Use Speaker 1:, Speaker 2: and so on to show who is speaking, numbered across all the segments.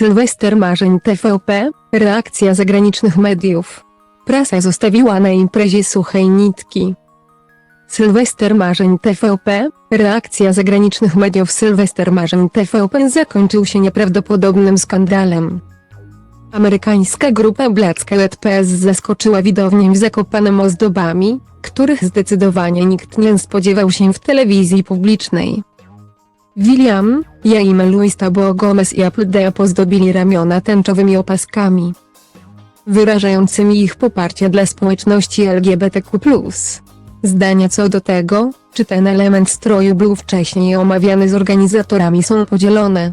Speaker 1: Sylwester Marzeń TVP, reakcja zagranicznych mediów. Prasa zostawiła na imprezie suchej nitki. Sylwester Marzeń TVP, reakcja zagranicznych mediów Sylwester Marzeń TVP zakończył się nieprawdopodobnym skandalem. Amerykańska grupa Black Skelet PS zaskoczyła widownię w Zakopanem ozdobami, których zdecydowanie nikt nie spodziewał się w telewizji publicznej. William, Jaime Luis Tabo Gomez i Appleby pozdobili ramiona tęczowymi opaskami, wyrażającymi ich poparcie dla społeczności LGBTQ+. Zdania co do tego, czy ten element stroju był wcześniej omawiany z organizatorami są podzielone.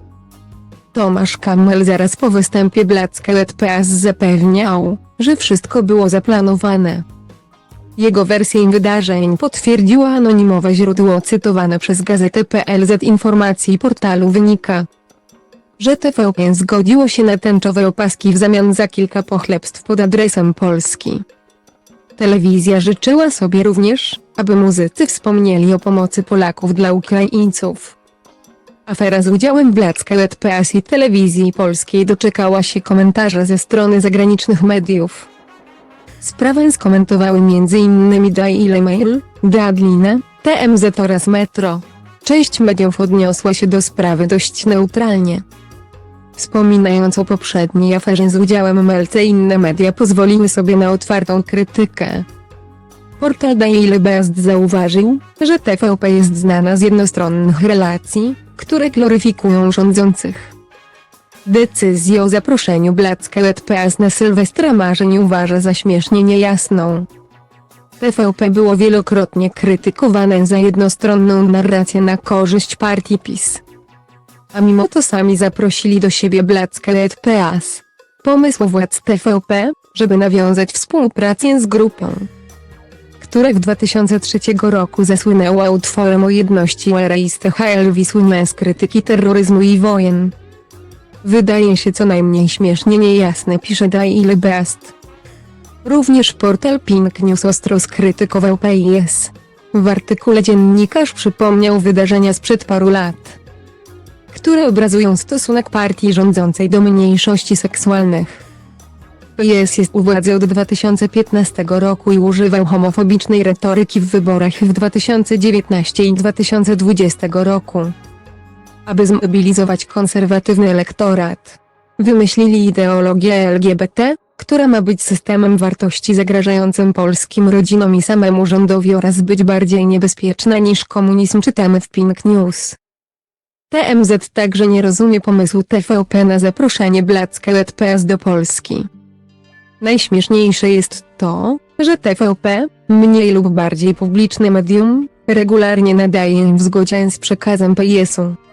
Speaker 1: Tomasz Kamel zaraz po występie Black Skelet PS zapewniał, że wszystko było zaplanowane. Jego wersję wydarzeń potwierdziło anonimowe źródło cytowane przez gazetę PLZ informacji portalu wynika, że TVP zgodziło się na tęczowe opaski w zamian za kilka pochlebstw pod adresem Polski. Telewizja życzyła sobie również, aby muzycy wspomnieli o pomocy Polaków dla Ukraińców. Afera z udziałem Black Skelet PS i telewizji polskiej doczekała się komentarza ze strony zagranicznych mediów. Sprawę skomentowały m.in. Daily Mail, Deadline, TMZ oraz Metro. Część mediów odniosła się do sprawy dość neutralnie. Wspominając o poprzedniej aferze z udziałem Melce inne media pozwoliły sobie na otwartą krytykę. Portal Daily Beast zauważył, że TVP jest znana z jednostronnych relacji, które gloryfikują rządzących. Decyzję o zaproszeniu Black Skelet PS na Sylwestra Marzeń uważa za śmiesznie niejasną. TVP było wielokrotnie krytykowane za jednostronną narrację na korzyść partii PiS. A mimo to sami zaprosili do siebie Black Skelet PS. Pomysł władz TVP, żeby nawiązać współpracę z grupą, która w 2003 roku zasłynęła utworem o jedności Eraiste Elvis z krytyki terroryzmu i wojen. Wydaje się co najmniej śmiesznie niejasne pisze Daily Beast. Również portal Pink News ostro skrytykował PiS. W artykule dziennikarz przypomniał wydarzenia sprzed paru lat, które obrazują stosunek partii rządzącej do mniejszości seksualnych. PiS jest u władzy od 2015 roku i używał homofobicznej retoryki w wyborach w 2019 i 2020 roku aby zmobilizować konserwatywny elektorat. Wymyślili ideologię LGBT, która ma być systemem wartości zagrażającym polskim rodzinom i samemu rządowi oraz być bardziej niebezpieczna niż komunizm czytamy w Pink News. TMZ także nie rozumie pomysłu TVP na zaproszenie Black Skelet PS do Polski. Najśmieszniejsze jest to, że TVP, mniej lub bardziej publiczne medium, regularnie nadaje w zgodzie z przekazem PiS-u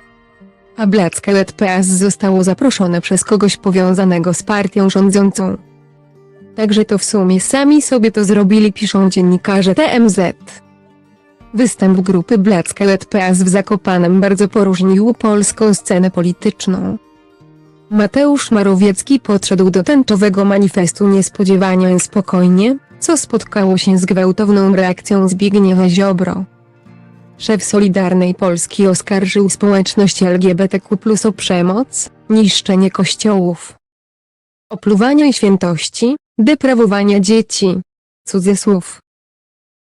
Speaker 1: a Black Skelet PS zostało zaproszone przez kogoś powiązanego z partią rządzącą. Także to w sumie sami sobie to zrobili piszą dziennikarze TMZ. Występ grupy Black Skelet PS w Zakopanem bardzo poróżnił polską scenę polityczną. Mateusz Marowiecki podszedł do tęczowego manifestu niespodziewanie spokojnie, co spotkało się z gwałtowną reakcją Zbigniewa Ziobro. Szef Solidarnej Polski oskarżył społeczność LGBTQ o przemoc, niszczenie kościołów, opluwanie świętości, deprawowanie dzieci. Cudzysłów.